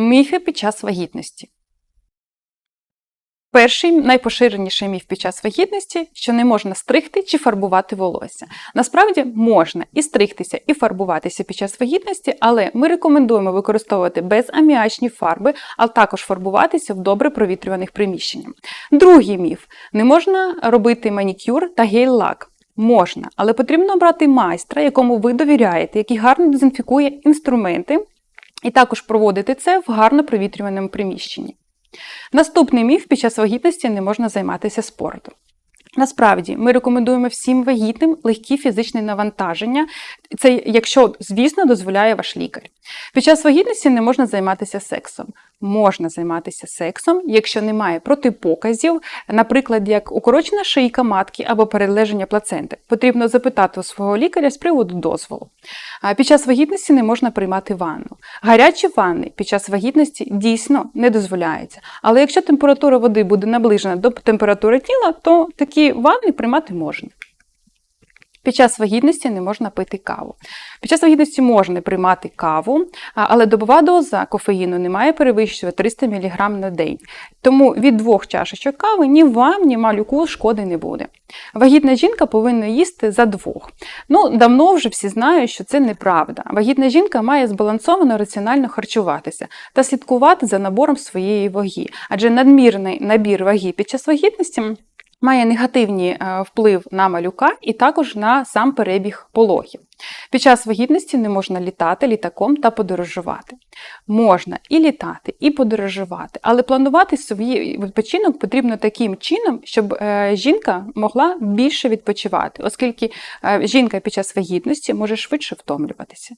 Міфи під час вагітності. Перший найпоширеніший міф під час вагітності, що не можна стригти чи фарбувати волосся. Насправді можна і стригтися, і фарбуватися під час вагітності, але ми рекомендуємо використовувати безаміачні фарби, а також фарбуватися в добре провітрюваних приміщеннях. Другий міф: не можна робити манікюр та гель-лак. Можна, але потрібно обрати майстра, якому ви довіряєте, який гарно дезінфікує інструменти, і також проводити це в гарно провітрюваному приміщенні. Наступний міф під час вагітності не можна займатися спортом. Насправді, ми рекомендуємо всім вагітним легкі фізичні навантаження, це якщо, звісно, дозволяє ваш лікар. Під час вагітності не можна займатися сексом. Можна займатися сексом, якщо немає протипоказів, наприклад, як укорочена шийка матки або перележення плаценти. Потрібно запитати у свого лікаря з приводу дозволу. Під час вагітності не можна приймати ванну. Гарячі ванни під час вагітності дійсно не дозволяються. Але якщо температура води буде наближена до температури тіла, то такі ванни приймати можна. Під час вагітності не можна пити каву. Під час вагітності можна приймати каву, але добова доза кофеїну не має перевищувати 300 мг на день. Тому від двох чашечок кави ні вам, ні малюку шкоди не буде. Вагітна жінка повинна їсти за двох. Ну, давно вже всі знають, що це неправда. Вагітна жінка має збалансовано раціонально харчуватися та слідкувати за набором своєї ваги, адже надмірний набір ваги під час вагітності. Має негативний е, вплив на малюка і також на сам перебіг пологів. Під час вагітності не можна літати літаком та подорожувати. Можна і літати, і подорожувати, але планувати свій відпочинок потрібно таким чином, щоб е, жінка могла більше відпочивати, оскільки е, жінка під час вагітності може швидше втомлюватися.